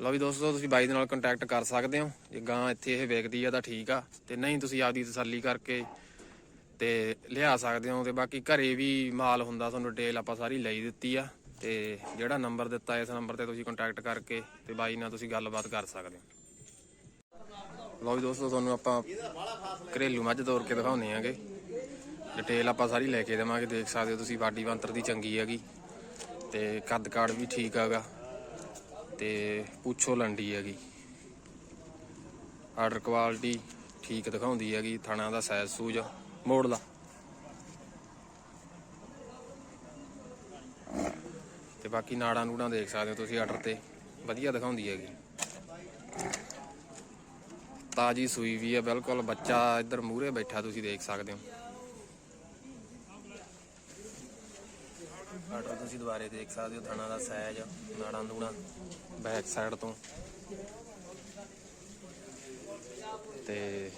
ਲਓ ਵੀ ਦੋਸਤੋ ਤੁਸੀਂ ਬਾਈ ਦੇ ਨਾਲ ਕੰਟੈਕਟ ਕਰ ਸਕਦੇ ਹੋ। ਜੇ ਗਾਂ ਇੱਥੇ ਇਹ ਵੇਚਦੀ ਆ ਤਾਂ ਠੀਕ ਆ। ਤੇ ਨਹੀਂ ਤੁਸੀਂ ਆਪਦੀ ਤਸੱਲੀ ਕਰਕੇ ਤੇ ਲਿਆ ਸਕਦੇ ਹੋ। ਤੇ ਬਾਕੀ ਘਰੇ ਵੀ ਮਾਲ ਹੁੰਦਾ ਤੁਹਾਨੂੰ ਡਿਟੇਲ ਆਪਾਂ ਸਾਰੀ ਲਈ ਦਿੱਤੀ ਆ। ਤੇ ਜਿਹੜਾ ਨੰਬਰ ਦਿੱਤਾ ਇਸ ਨੰਬਰ ਤੇ ਤੁਸੀਂ ਕੰਟੈਕਟ ਕਰਕੇ ਤੇ ਬਾਈ ਨਾਲ ਤੁਸੀਂ ਗੱਲਬਾਤ ਕਰ ਸਕਦੇ ਹੋ। ਲਓ ਵੀ ਦੋਸਤੋ ਤੁਹਾਨੂੰ ਆਪਾਂ ਘਰੇਲੂ ਮੱਝ ਤੋਰ ਕੇ ਦਿਖਾਉਣੇ ਆਗੇ। ਡਿਟੇਲ ਆਪਾਂ ਸਾਰੀ ਲੈ ਕੇ ਦੇਵਾਂਗੇ, ਦੇਖ ਸਕਦੇ ਹੋ ਤੁਸੀਂ, ਬਾਡੀ ਬੰਤਰ ਦੀ ਚੰਗੀ ਹੈਗੀ। ਤੇ ਕੱਦ ਕਾੜ ਵੀ ਠੀਕ ਹੈਗਾ। ਤੇ ਪੁੱਛੋ ਲੰਡੀ ਹੈਗੀ। ਆਰਡਰ ਕੁਆਲਿਟੀ ਠੀਕ ਦਿਖਾਉਂਦੀ ਹੈਗੀ, ਥਣਾ ਦਾ ਸਾਈਜ਼ ਸੂਜ, ਮੋੜ ਲਾ। ਤੇ ਬਾਕੀ ਨਾੜਾਂ ਨੂੜਾਂ ਦੇਖ ਸਕਦੇ ਹੋ ਤੁਸੀਂ ਆਰਡਰ ਤੇ, ਵਧੀਆ ਦਿਖਾਉਂਦੀ ਹੈਗੀ। ਤਾਜੀ ਸੂਈ ਵੀ ਹੈ, ਬਿਲਕੁਲ ਬੱਚਾ ਇੱਧਰ ਮੂਹਰੇ ਬੈਠਾ, ਤੁਸੀਂ ਦੇਖ ਸਕਦੇ ਹੋ। ਆਰਡਰ ਤੁਸੀਂ ਦੁਬਾਰੇ ਦੇਖ ਸਕਦੇ ਹੋ ਥਣਾ ਦਾ ਸਾਈਜ਼ ਨਾੜਾਂ ਨੂੜਾਂ ਬੈਕ ਸਾਈਡ ਤੋਂ। ਤੇ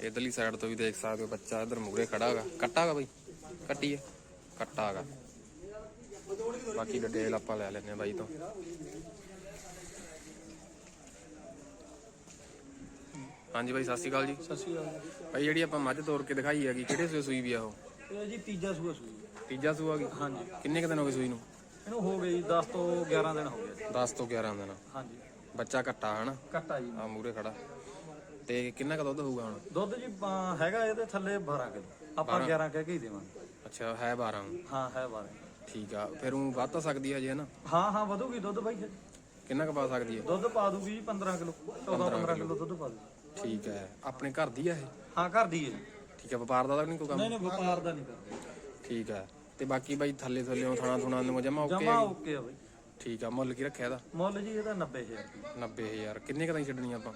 ਇਧਰਲੀ ਸਾਈਡ ਤੋਂ ਵੀ ਦੇਖ ਸਕਦੇ ਹੋ ਬੱਚਾ ਇਧਰ ਮੂਹਰੇ ਖੜਾ ਹੈਗਾ। ਕੱਟਾ ਹੈਗਾ ਬਈ? ਕੱਟੀ ਹੈ? ਕੱਟਾ ਹੈਗਾ। ਬਾਕੀ ਡਿਟੇਲ ਆਪਾਂ ਲੈ ਲੈਨੇ ਬਾਈ ਤੋਂ। ਹਾਂਜੀ ਬਾਈ ਸਤਿ ਸ਼੍ਰੀ ਅਕਾਲ ਜੀ। ਸਤਿ ਸ਼੍ਰੀ ਅਕਾਲ। ਬਾਈ ਜਿਹੜੀ ਆਪਾਂ ਮੱਝ ਤੋੜ ਕੇ ਦਿਖਾਈ ਹੈਗੀ ਕਿਹੜੇ ਸੂਏ ਸੂਈ ਵੀ ਆ ਉਹ? ਇਹ ਜੀ ਤੀਜਾ ਸੂਆ ਸੂਈ ਤੀਜਾ ਸੂਆ ਗਈ ਹਾਂਜੀ। ਕਿੰਨੇ ਕੁ ਦਿਨ ਹੋ ਗਏ ਸੂਈ ਨੂੰ? ਇਹਨੂੰ ਹੋ ਗਈ 10 ਤੋਂ 11 ਦਿਨ ਹੋ ਗਏ। 10 ਤੋਂ 11 ਦਿਨ। ਹਾਂਜੀ। ਬੱਚਾ ਕੱਟਾ ਹਨਾ? ਕੱਟਾ ਜੀ। ਆ ਮੂਰੇ ਖੜਾ। ਤੇ ਕਿੰਨਾ ਕ ਦੁੱਧ ਹੋਊਗਾ ਹੁਣ? ਦੁੱਧ ਜੀ ਅਹ, ਹੈਗਾ ਇਹਦੇ ਥੱਲੇ 12 ਕਿਲੋ। ਆਪਾਂ 11 ਕਹਿ ਕੇ ਹੀ ਦੇਵਾਂਗੇ। ਅੱਛਾ ਹੈ 12 ਹਾਂ ਹੈ 12 ਠੀਕ ਆ। ਫਿਰ ਉਹ ਵੱਧ ਤਾਂ ਸਕਦੀ ਹੈ ਜੇ ਹਨਾ? ਹਾਂ ਹਾਂ ਵਧੂਗੀ ਦੁੱਧ ਬਾਈ। ਫਿਰ। ਕਿੰਨਾ ਕ ਪਾ ਸਕਦੀ ਹੈ ਦੁੱਧ ਪਾ ਦੂਗੀ ਜੀ 15 ਕਿਲੋ। 14 15 ਕਿਲੋ। ਦੁੱਧ ਪਾ ਦੂਗੀ। ਠੀਕ ਹੈ ਆਪਣੇ ਘਰ ਦੀ ਆ ਇਹ? ਹਾਂ ਘਰ ਦੀ ਹੈ ਜੀ। ਠੀਕ ਹੈ ਵਪਾਰ ਦਾ ਤਾਂ ਨਹੀਂ ਕੋਈ ਕੰਮ? ਨਹੀਂ ਨਹੀਂ ਵਪਾਰ ਦਾ ਨਹੀਂ ਕਰਦੇ। ਠੀਕ ਹੈ ਤੇ ਬਾਕੀ ਬਾਈ ਥੱਲੇ ਥੱਲੇ ਥਾਣਾ ਥੁਣਾ ਨੂੰ ਜਮਾ ਓਕੇ ਜਮਾ ਓਕੇ ਆ ਬਾਈ। ਠੀਕ ਆ ਮੁੱਲ ਕੀ ਰੱਖਿਆ ਇਹਦਾ? ਮੁੱਲ ਜੀ ਇਹਦਾ 90000 ਰੁਪਏ 90000 ਕਿੰਨੇ ਕ ਤਾਂ ਛੱਡਣੀ ਆਪਾਂ?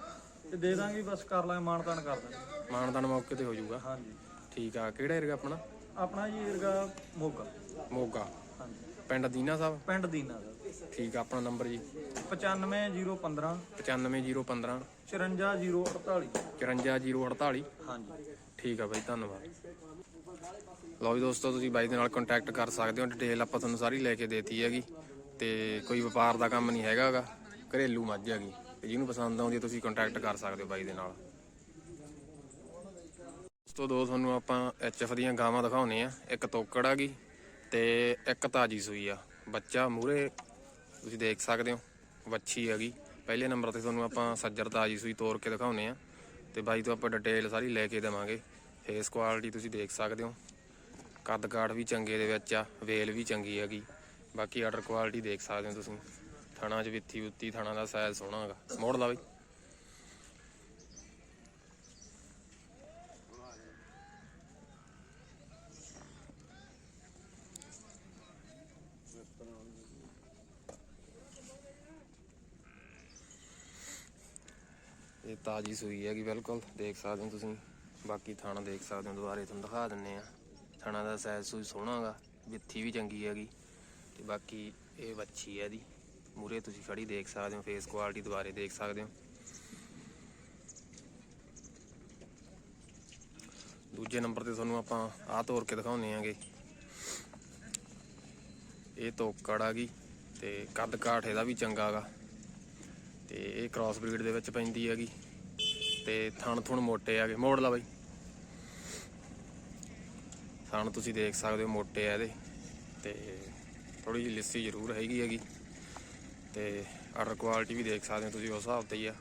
ਤੇ ਦੇ ਦਾਂਗੇ ਬਸ ਕਰ ਲਾਂਗੇ ਮਾਨਤਾਨ ਕਰ ਦਾਂਗੇ। ਮਾਨਦਾਨ ਮੌਕੇ ਤੇ ਹੋ ਜਾਊਗਾ। ਹਾਂਜੀ। ਠੀਕ ਆ ਕਿਹੜਾ ਏਰੀਆ ਆਪਣਾ? ਆਪਣਾ ਜੀ ਏਰਗਾ ਮੋਗਾ। ਮੋਗਾ। ਹਾਂਜੀ। ਪਿੰਡ ਦੀਨਾ ਸਾਹਿਬ? ਪਿੰਡ ਦੀਨਾ ਦਾ ਠੀਕ ਆ ਆਪਣਾ ਨੰਬਰ ਜੀ। 95015 95015 54048 54048 ਹਾਂਜੀ। ਠੀਕ ਆ ਬਾਈ ਧੰਨਵਾਦ। ਲਓ ਜੀ ਦੋਸਤੋ, ਤੁਸੀਂ ਬਾਈ ਦੇ ਨਾਲ ਕੰਟੈਕਟ ਕਰ ਸਕਦੇ ਹੋ। ਡਿਟੇਲ ਆਪਾਂ ਤੁਹਾਨੂੰ ਸਾਰੀ ਲੈ ਕੇ ਦੇਤੀ ਹੈਗੀ। ਤੇ ਕੋਈ ਵਪਾਰ ਦਾ ਕੰਮ ਨਹੀਂ ਹੈਗਾਗਾ ਘਰੇਲੂ ਮੱਝ ਹੈਗੀ। ਤੇ ਜਿਹਨੂੰ ਪਸੰਦ ਆਉਂਦੀ ਹੈ, ਤੁਸੀਂ ਕੰਟੈਕਟ ਕਰ ਸਕਦੇ ਹੋ ਬਾਈ ਦੇ ਨਾਲ। ਦੋਸਤੋ, ਦੋ ਤੁਹਾਨੂੰ ਆਪਾਂ ਐਚਐਫ ਦੀਆਂ ਗਾਵਾਂ ਦਿਖਾਉਨੇ ਆ। ਇੱਕ ਤੋਕੜ ਆ ਹੈਗੀ ਤੇ ਇੱਕ ਤਾਜੀ ਸੂਈ ਆ। ਬੱਚਾ ਮੂਰੇ ਤੁਸੀਂ ਦੇਖ ਸਕਦੇ ਹੋ, ਵੱਛੀ ਹੈਗੀ। ਪਹਿਲੇ ਨੰਬਰ ਤੇ ਤੁਹਾਨੂੰ ਆਪਾਂ ਸੱਜਰ ਤਾਜੀ ਸੂਈ ਤੋੜ ਕੇ ਦਿਖਾਉਨੇ ਆ। ਤੇ ਬਾਈ ਤੋਂ ਆਪਾਂ ਡਿਟੇਲ ਸਾਰੀ ਲੈ ਕੇ ਦੇਵਾਂਗੇ। ਫੇਸ ਕੁਆਲਿਟੀ ਤੁਸੀਂ ਦੇਖ ਸਕਦੇ ਹੋ। ਕੱਦ ਕਾਠ ਵੀ ਚੰਗੇ ਦੇ ਵਿੱਚ ਆ, ਵੇਲ ਵੀ ਚੰਗੀ ਹੈਗੀ। ਬਾਕੀ ਆਰਡਰ ਕੁਆਲਿਟੀ ਦੇਖ ਸਕਦੇ ਹੋ ਤੁਸੀਂ। ਥਾਣਾ 'ਚ ਵਿੱਥੀ ਉੱਤੀ, ਥਣਾ ਦਾ ਸਾਈਜ਼ ਸੋਹਣਾ ਹੈਗਾ। ਮੋੜ ਲਾ ਬਈ। ਇਹ ਤਾਜੀ ਸੂਈ ਹੈਗੀ, ਬਿਲਕੁਲ। ਦੇਖ ਸਕਦੇ ਹੋ ਤੁਸੀਂ। ਬਾਕੀ ਥਾਣਾ ਦੇਖ ਸਕਦੇ ਹੋ, ਦੁਬਾਰੇ ਤੁਹਾਨੂੰ ਦਿਖਾ ਦਿੰਨੇ ਆ ਥਣਾ ਦਾ ਸਾਈਜ਼ ਸੂਈ ਸੋਹਣਾ ਹੈਗਾ ਵਿੱਥੀ ਵੀ ਚੰਗੀ ਹੈਗੀ। ਤੇ ਬਾਕੀ ਇਹ ਵੱਛੀ ਹੈ ਦੀ ਮੂਰੇ ਤੁਸੀਂ ਖੜੀ ਦੇਖ ਸਕਦੇ ਹੋ ਫੇਸ ਕੁਆਲਿਟੀ ਦੁਬਾਰੇ ਦੇਖ ਸਕਦੇ ਹੋ। ਦੂਜੇ ਨੰਬਰ ਤੇ ਤੁਹਾਨੂੰ ਆਪਾਂ ਆਹ ਤੋਰ ਕੇ ਦਿਖਾਉਂਦੇ ਆਂਗੇ ਇਹ ਤੋਕੜ ਆ ਗਈ ਤੇ ਕੱਦ ਕਾਠ ਇਹਦਾ ਵੀ ਚੰਗਾ ਗਾ। ਤੇ ਇਹ ਕ੍ਰਾਸ ਬਰੀਡ ਦੇ ਵਿੱਚ ਪੈਂਦੀ ਹੈਗੀ। ਤੇ ਥਣ ਥੁਣ ਮੋਟੇ ਆਗੇ ਮੋੜ ਲਾ ਬਾਈ। ਥਣ ਤੁਸੀਂ ਦੇਖ ਸਕਦੇ ਹੋ ਮੋਟੇ ਆ ਇਹਦੇ। ਤੇ ਥੋੜੀ ਜਿਹੀ ਲਿੱਸੀ ਜ਼ਰੂਰ ਹੈਗੀ ਹੈਗੀ। ਤੇ ਆਰਡਰ ਕੁਆਲਿਟੀ ਵੀ ਦੇਖ ਸਕਦੇ ਹੋ ਤੁਸੀਂ ਉਸ ਹਿਸਾਬ ਤੇ ਹੀ ਆ।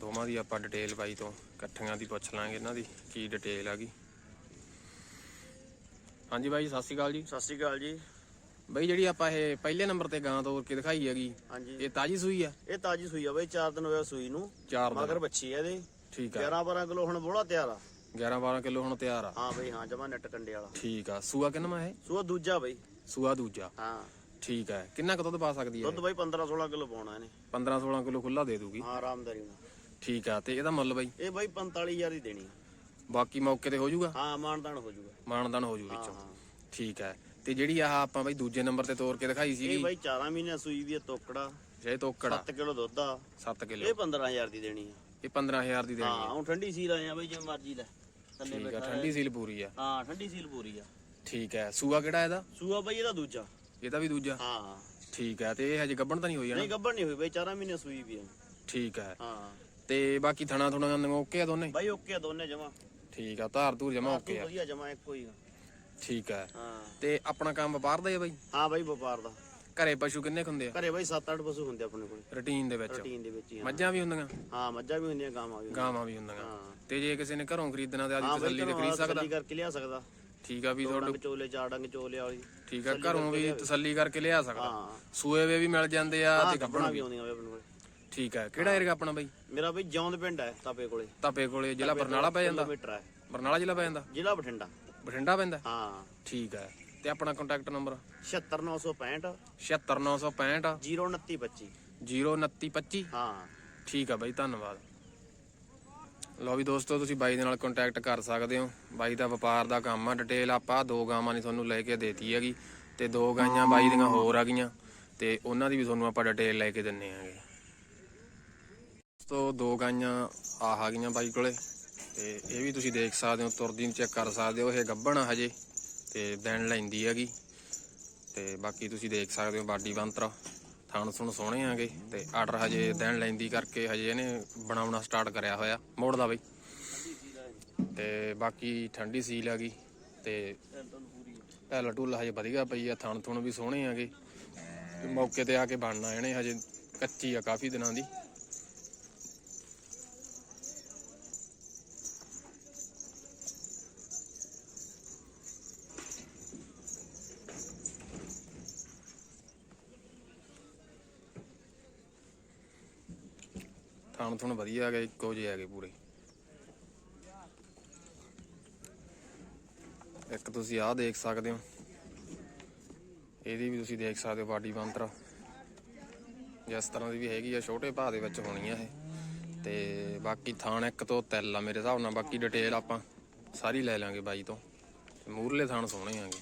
ਦੋਵਾਂ ਦੀ ਆਪਾਂ ਡਿਟੇਲ ਬਾਈ ਤੋਂ ਇਕੱਠੀਆਂ ਦੀ ਪੁੱਛ ਲਾਂਗੇ ਇਹਨਾਂ ਦੀ ਕੀ ਡਿਟੇਲ ਹੈਗੀ ਹਾਂਜੀ ਬਾਈ ਸਤਿ ਸ਼੍ਰੀ ਅਕਾਲ ਜੀ। ਸਤਿ ਸ਼੍ਰੀ ਅਕਾਲ ਜੀ। ਬਾਈ ਜਿਹੜੀ ਆਪਾਂ ਇਹ ਪਹਿਲੇ ਨੰਬਰ ਤੇ ਗਾਂ ਤੋਰ ਕੇ ਦਿਖਾਈ ਹੈਗੀ ਹਾਂਜੀ। ਇਹ ਤਾਜੀ ਸੂਈ ਆ? ਇਹ ਤਾਜੀ ਸੂਈ ਆ ਬਈ 4 ਦਿਨ ਹੋਇਆ ਸੂਈ ਨੂੰ। ਮਗਰ ਬੱਚੀ ਆ ਇਹਦੇ। ਠੀਕ ਆ। 11 12 ਕਿਲੋ ਹੁਣ ਬੋਲਾ ਤਿਆਰ ਆ। 11 12 ਕਿਲੋ ਹੁਣ ਤਿਆਰ ਆ। ਹਾਂ ਬਈ ਹਾਂ ਜਮਾ ਨੈਟ ਕੰਡੇ ਵਾਲਾ। ਠੀਕ ਆ। ਸੂਆ ਕਿੰਨਾ ਹੈ? ਸੂਆ ਦੂਜਾ ਬਈ। ਸੂਆ ਦੂਜਾ। ਹਾਂ। ਠੀਕ ਹੈ ਕਿੰਨਾ ਕੁ ਦੁੱਧ ਪਾ ਸਕਦੀ ਹੈ ਦੁੱਧ ਬਈ 15 16 ਕਿਲੋ ਪਾਉਣਾ ਇਹਨੇ। 15 16 ਕਿਲੋ ਖੁੱਲਾ ਦੇ ਦੂਗੀ। ਹਾਂ ਆਰਾਮਦਾਰੀ ਨਾਲ। ਠੀਕ ਆ। ਤੇ ਇਹਦਾ ਮੁੱਲ ਬਾਈ? ਇਹ ਬਈ 45000 ਦੀ ਦੇਣੀ। ਬਾਕੀ ਮੌਕੇ ਤੇ ਹੋ ਜਾਊਗਾ? ਹਾਂ ਮਾਨਦਾਨ ਹੋ ਜਾਊਗਾ। ਮਾਨਦਾਨ ਹੋ ਜੂ ਹਾਂ ਵਿੱਚੋਂ। ਹਾਂ। ਠੀਕ ਹੈ ਤੇ ਜਿਹੜੀ ਆਹ ਆਪਾਂ ਬਈ ਦੂਜੇ ਨੰਬਰ ਤੇ ਤੋਰ ਕੇ ਦਿਖਾਈ ਇਹ ਸੀਗੀ ਬਾਈ 4 ਮਹੀਨੇ ਸੂਈ ਹੈ ਤੋਕੜਾ। ਜੇ ਤੋਕੜਾ। 7 ਕਿਲੋ ਦੁੱਧ ਆ। 7 ਕਿਲੋ। ਇਹ 15000 ਦੀ ਦੇਣੀ ਆ। ਇਹ 15000 ਦੀ ਦੇਣੀ ਹਾਂ ਹੈ। ਹੁਣ ਠੰਡੀ ਸੀਲ ਆਏ ਆ ਬਾਈ ਜਿਵੇਂ ਮਰਜ਼ੀ ਲੈ। ਥੱਲੇ ਠੀਕ ਬੈਠਾ ਠੰਡੀ ਸੀਲ ਪੂਰੀ ਆ। ਹਾਂ ਠੰਡੀ ਸੀਲ ਪੂਰੀ ਆ। ਠੀਕ ਹੈ ਸੂਆ ਕਿਹੜਾ ਇਹਦਾ? ਸੂਆ ਬਾਈ ਇਹਦਾ ਦੂਜਾ। ਇਹਦਾ ਵੀ ਦੂਜਾ? ਹਾਂ। ਠੀਕ ਹੈ ਤੇ ਇਹ ਹਜੇ ਗੱਬਣ ਤਾਂ ਨਹੀਂ ਹੋਈ ਨਹੀਂ ਜਾਣਾ ਗੱਬਰ ਨਹੀਂ ਹੋਈ ਬਾਈ 4 ਮਹੀਨੇ ਸੂਈ ਵੀ ਆ। ਠੀਕ ਹੈ। ਹਾਂ। ਤੇ ਬਾਕੀ ਥਣਾ ਥੁਣਾ ਨੂੰ ਓਕੇ ਆ ਦੋਨੇ? ਬਾਈ ਓਕੇ ਆ ਦੋਨੇ ਜਮਾ। ਠੀਕ ਆ ਧਾਰ ਧੂਰ ਜਮਾ ਓਕੇ ਆ। ਵਧੀਆ ਜਮਾ ਇੱਕੋ ਹੀ ਆ। ਠੀਕ ਹੈ। ਹਾਂ। ਤੇ ਆਪਣਾ ਕੰਮ ਵਪਾਰ ਦਾ ਹੀ ਆ ਬਾਈ? ਹਾਂ ਬਾਈ ਵਪਾਰ ਦਾ। ਘਰੇ ਪਸ਼ੂ ਕਿੰਨੇ ਕੁ ਹੁੰਦੇ ਆ? ਘਰੇ ਬਾਈ 7-8 ਪਸ਼ੂ ਹੁੰਦੇ ਆਪਣੇ ਕੋਲ। ਰੁਟੀਨ ਦੇ ਵਿੱਚ। ਰੂਟੀਨ ਦੇ ਵਿੱਚ ਹੀ ਹਾਂ। ਮੱਝਾਂ ਵੀ ਹੁੰਦੀਆਂ? ਹਾਂ ਮੱਝਾਂ ਵੀ ਹੁੰਦੀਆਂ ਗਾਵਾਂ ਵੀ ਹੁੰਦੀਆਂ। ਗਾਵਾਂ ਵੀ ਹੁੰਦੀਆਂ। ਹਾਂ। ਤੇ ਜੇ ਕਿਸੇ ਨੇ ਘਰੋਂ ਖਰੀਦਣਾ ਤੇ ਹਾਂ ਬਾਈ ਤਸੱਲੀ ਤੇ ਖਰੀਦ ਸਕਦਾ? ਤਸੱਲੀ ਕਰਕੇ ਲਿਆ ਸਕਦਾ। ਠੀਕ ਆ ਵੀ ਦੋ ਤੁਹਾਡੇ ਡੰਗ ਚੋਲੇ ਚਾਰ ਡੰਗ ਚੋਲੇ ਵਾਲੀ। ਠੀਕ ਆ ਘਰੋਂ ਵੀ ਤਸੱਲੀ ਕਰਕੇ ਲਿਆ ਸਕਦਾ। ਹਾਂ। ਸੂਏ ਵੇ ਵੀ ਮਿਲ ਜਾਂਦੇ ਆ ਤੇ ਗੱਬਣਾ ਵੀ ਆਉਂਦੀਆਂ ਬਾਈ ਆਪਣੇ ਕੋਲ। ਠੀਕ ਆ ਕਿਹੜਾ ਏਰੀਆ ਆਪਣਾ ਬਾਈ? ਮੇਰਾ ਬਾਈ ਜੌਂਦ ਪਿੰਡ ਹੈ ਤਾਪੇ ਕੋਲੇ। ਤਾਪੇ ਕੋਲੇ ਜ਼ਿਲ੍ਹਾ ਬਰਨਾਲਾ ਪੈ ਜਾਂਦਾ? ਕਿਲੋਮੀਟਰ ਹੈ ਬਰਨਾਲਾ ਜ਼ਿਲ੍ਹਾ ਪੈ ਜਾਂਦਾ? ਜ਼ਿਲ੍ਹਾ ਬਠਿੰਡਾ। ਬਠਿੰਡਾ ਪੈਂਦਾ? ਹਾਂ। ਠੀਕ ਹੈ ਤੇ ਆਪਣਾ ਕੰਟੈਕਟ ਨੰਬਰ 76965 76965 02925 02925 ਹਾਂ। ਠੀਕ ਆ ਬਾਈ ਧੰਨਵਾਦ। ਲਓ ਵੀ ਦੋਸਤੋ ਤੁਸੀਂ ਬਾਈ ਦੇ ਨਾਲ ਕੰਟੈਕਟ ਕਰ ਸਕਦੇ ਹੋ। ਬਾਈ ਦਾ ਵਪਾਰ ਦਾ ਕੰਮ ਆ ਡਿਟੇਲ ਆਪਾਂ ਦੋ ਗਾਵਾਂ ਨੇ ਤੁਹਾਨੂੰ ਲੈ ਕੇ ਦੇਤੀ ਹੈਗੀ। ਤੇ ਦੋ ਗਾਈਆਂ ਬਾਈ ਦੀਆਂ ਹੋਰ ਆ ਗਈਆਂ। ਤੇ ਉਹਨਾਂ ਦੀ ਵੀ ਤੁਹਾਨੂੰ ਆਪਾਂ ਡਿਟੇਲ ਲੈ ਕੇ ਦਿੰਨੇ ਆਂਗੇ। ਦੋਸਤੋ ਦੋ ਗਾਈਆਂ ਆਹ ਆ ਗਈਆਂ ਬਾਈ ਕੋਲੇ। ਤੇ ਇਹ ਵੀ ਤੁਸੀਂ ਦੇਖ ਸਕਦੇ ਹੋ ਤੁਰਦੀ ਨੂੰ ਚੈੱਕ ਕਰ ਸਕਦੇ ਹੋ ਇਹ ਗੱਭਣ ਆ ਹਜੇ। ਤੇ ਦਿਨ ਲੈਂਦੀ ਹੈਗੀ। ਤੇ ਬਾਕੀ ਤੁਸੀਂ ਦੇਖ ਸਕਦੇ ਹੋ ਬਾਡੀ ਬੰਤਰ। ਥਾਣ ਸੁਣ ਸੋਹਣੇ ਆਗੇ ਤੇ ਆਰਡਰ ਹਜੇ ਦੇਣ ਲੈਂਦੀ ਕਰਕੇ ਹਜੇ ਇਹਨੇ ਬਣਾਉਣਾ ਸਟਾਰਟ ਕਰਿਆ ਹੋਇਆ, ਮੋੜਦਾ ਬਈ। ਤੇ ਬਾਕੀ ਠੰਡੀ ਸੀਲ ਹੈਗੀ ਤੇ ਢੱਲ ਢੁੱਲ ਹਜੇ ਵਧੀਆ ਪਈ ਆ, ਥਣ ਥੁਣ ਵੀ ਸੋਹਣੇ ਆਗੇ ਤੇ ਮੌਕੇ ਤੇ ਆ ਕੇ ਬਣਨਾ ਇਹਨੇ, ਹਜੇ ਕੱਚੀ ਆ ਕਾਫੀ ਦਿਨਾਂ ਦੀ। ਥਣ ਵਧੀਆ ਹੈਗੇ, ਇੱਕੋ ਜਿਹੇ ਹੈਗੇ ਪੂਰੇ। ਇੱਕ ਤੁਸੀਂ ਆਹ ਦੇਖ ਸਕਦੇ ਹੋ। ਇਹਦੀ ਵੀ ਤੁਸੀਂ ਦੇਖ ਸਕਦੇ ਹੋ ਬਾਡੀ ਬੰਤਰ ਜਿਸ ਤਰ੍ਹਾਂ ਦੀ ਵੀ ਹੈਗੀ ਆ, ਛੋਟੇ ਭਾਅ ਦੇ ਵਿੱਚ ਹੋਣੀ ਆ ਇਹ। ਤੇ ਬਾਕੀ ਥਾਣ ਇੱਕ ਤੋਂ ਤਿਲ ਆ ਮੇਰੇ ਹਿਸਾਬ ਨਾਲ, ਬਾਕੀ ਡਿਟੇਲ ਆਪਾਂ ਸਾਰੀ ਲੈ ਲਾਂਗੇ ਬਾਈ ਤੋਂ। ਮੂਰਲੇ ਥਾਣ ਸੋਹਣੇ ਆਗੇ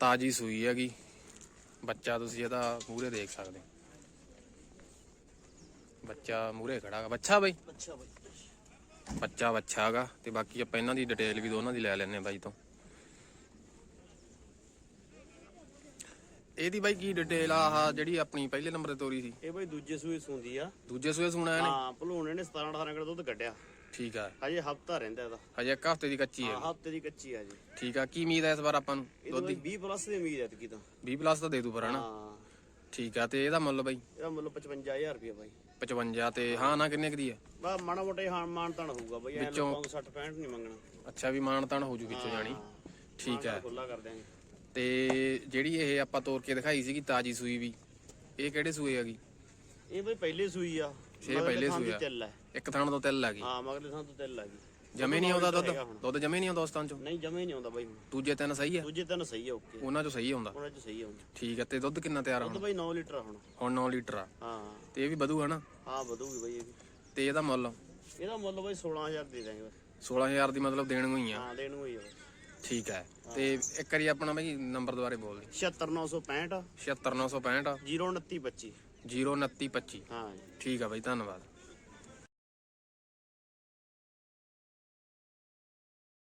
ਤਾਜੀ ਸੂਈ ਹੈਗੀ। ਬੱਚਾ ਤੁਸੀਂ ਇਹਦਾ ਮੂਰੇ ਦੇਖ ਸਕਦੇ ਹੋ। ਬੱਚਾ ਮੂਰੇ ਖੜਾ ਗਾ। ਬੱਚਾ ਬਈ? ਅੱਛਾ ਬਾਈ ਬੱਚਾ ਬੱਚਾ ਹੈਗਾ ਤੇ ਬਾਕੀ ਆਪਾਂ ਇਹਨਾਂ ਦੀ ਡਿਟੇਲ ਵੀ ਦੋਨਾਂ ਦੀ ਲੈ ਲੈਣੇ ਬਾਈ ਤੋਂ। ਇਹਦੀ ਬਾਈ ਕੀ ਡਿਟੇਲ ਆ? ਆਹ ਜਿਹੜੀ ਆਪਣੀ ਪਹਿਲੇ ਨੰਬਰ ਤੇ ਤੋਰੀ ਸੀ। ਇਹ ਬਾਈ ਦੂਜੇ ਸੂਏ ਸੁੰਦੀ ਆ। ਦੂਜੇ ਸੂਏ ਸੁਣਾ ਇਹਨੇ? ਹਾਂ ਭਲੂਣ ਇਹਨੇ 17 18 ਕਿਲੋ ਦੁੱਧ ਕੱਢਿਆ। ਠੀਕ ਆ। ਹਜੇ ਹਫਤਾ ਰਹਿੰਦਾ ਇਹਦਾ। ਹਜੇ ਇੱਕ ਹਫ਼ਤੇ ਦੀ ਕੱਚੀ ਹੈ ਹਾਂ ਹਫ਼ਤੇ ਦੀ ਕੱਚੀ ਆ ਜੀ। ਠੀਕ ਆ। ਕੀ ਉਮੀਦ ਹੈ ਇਸ ਵਾਰ ਆਪਾਂ ਨੂੰ ਦੁੱਧ ਦੀ? ਬਾਈ 20 ਪਲੱਸ ਦੀ ਉਮੀਦ ਹੈ ਤਕੀ ਤਾਂ। 20 ਪਲੱਸ ਤਾਂ ਦੇ ਦੂ ਪਰ ਹਨਾ? ਹਾਂ। ਠੀਕ ਆ। ਤੇ ਇਹਦਾ ਮੁੱਲ ਬਾਈ? ਇਹਦਾ ਮੁੱਲ 55000 ਰੁਪਏ ਬਾਈ। 55 ਤੇ ਹਾਂ ਨਾ ਕਿੰਨੇ ਕੁ ਦੀ ਹੈ ਬਾ ਮਾੜਾ ਮੋਟਾ ਹੀ ਮਾਨ ਤਾਣ ਹੋਊਗਾ ਬਾਈ ਐ ਵਿੱਚੋਂ- ਲੋਕਾਂ ਨੂੰ 60 65 ਨਹੀਂ ਮੰਗਣਾ। ਅੱਛਾ ਵੀ ਮਾਣ ਤਾਣ ਹੋ ਜੂ ਵਿੱਚੋਂ ਜਾਣੀ। ਠੀਕ ਹੈ। ਖੁੱਲਾ ਕਰ ਦਿਆਂਗੇ। ਤੇ ਜਿਹੜੀ ਇਹ ਆਪਾਂ ਤੋਰ ਕੇ ਦਿਖਾਈ ਸੀਗੀ ਤਾਜੀ ਸੂਈ ਵੀ ਇਹ ਕਿਹੜੇ ਸੂਏ ਹੈਗੀ? ਇਹ ਬਈ ਪਹਿਲੇ ਸੂਈ ਆ ਇਹ ਮਗਰਲੇ ਪਹਿਲੇ ਥਾਂ ਦੀ ਸੂਈ ਆ। ਤਿੱਲ ਹੈ। ਇੱਕ ਥਾਣ ਤੋਂ ਤਿਲ ਲੱਗੀ ਹਾਂ ਮਗਲੇ ਥਾਂ ਤੋਂ ਤਿੱਲ ਆ ਗਈ ਜਮੇ ਨਹੀਂ ਆਉਂਦਾ ਦੁੱਧ। ਦੁੱਧ ਜਮੇ ਨਹੀਂ ਆਉਂਦਾ ਉਸ ਥਾਂ ਚੋਂ? ਨਹੀਂ ਜਮੇ ਨਹੀਂ ਆਉਂਦਾ ਬਾਈ। ਦੂਜੇ ਤਿੰਨ ਸਹੀ ਆ? ਦੂਜੇ ਦਿਨ ਸਹੀ ਆ ਓਕੇ। ਉਹਨਾਂ ਚੋਂ ਸਹੀ ਆਉਂਦਾ? ਉਹਨਾਂ ਚ ਸਹੀ ਆਉਂਦਾ। ਠੀਕ ਹੈ ਤੇ ਦੁੱਧ ਕਿੰਨਾ ਤਿਆਰ ਆ ਦੁੱਧ ਹੁਣ? ਬਾਈ 9 ਲੀਟਰ ਆ ਹੁਣ। ਹੁਣ 9 ਲੀਟਰ ਆ। ਹਾਂ। ਤੇ ਇਹ ਵੀ ਵਧੂ ਹਨਾ? ਹਾਂ ਵਧੂਗੀ ਬਾਈ ਇਹ ਵੀ। ਤੇ ਇਹਦਾ ਮੁੱਲ? ਇਹਦਾ ਮੁੱਲ ਬਾਈ 16000 ਦੇ ਦਾਂਗੇ ਬਸ। 16000 ਦੀ ਮਤਲਬ ਦੇਣ ਨੂੰ ਹੀ ਆ। ਹਾਂ ਦੇਣ ਨੂੰ ਹੀ ਆ ਠੀਕ ਹੈ। ਤੇ ਇੱਕ ਵਾਰੀ ਆਪਣਾ ਬਈ ਨੰਬਰ ਦੁਬਾਰੇ ਬੋਲ ਦੇ। 76965 76965 02925 02925 ਹਾਂ। ਠੀਕ ਆ ਬਈ ਧੰਨਵਾਦ।